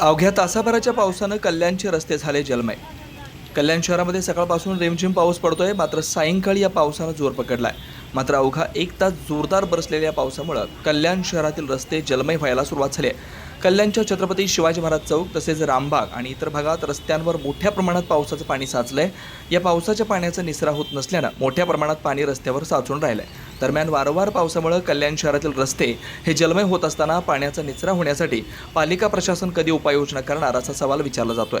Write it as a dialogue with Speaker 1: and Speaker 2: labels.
Speaker 1: अवघ्या तासाभराच्या पावसानं कल्याणचे रस्ते झाले जलमय. कल्याण शहरामध्ये सकाळपासून रिमझिम पाऊस पडतोय मात्र सायंकाळी या पावसानं जोर पकडलाय. मात्र अवघा एक तास जोरदार बरसलेल्या पावसामुळं कल्याण शहरातील रस्ते जलमय व्हायला सुरुवात झाली आहे. कल्याणच्या छत्रपती शिवाजी महाराज चौक तसेच रामबाग आणि इतर भागात रस्त्यांवर मोठ्या प्रमाणात पावसाचं पाणी साचलंय. या पावसाच्या पाण्याचा निचरा होत नसल्यानं मोठ्या प्रमाणात पाणी रस्त्यावर साचून राहिलंय. दरम्यान वारंवार पावसामुळे कल्याण शहरातील रस्ते हे जलमय होत असताना पाण्याचा निचरा होण्यासाठी पालिका प्रशासन कधी उपाययोजना करणार असा सवाल विचारला जातोय.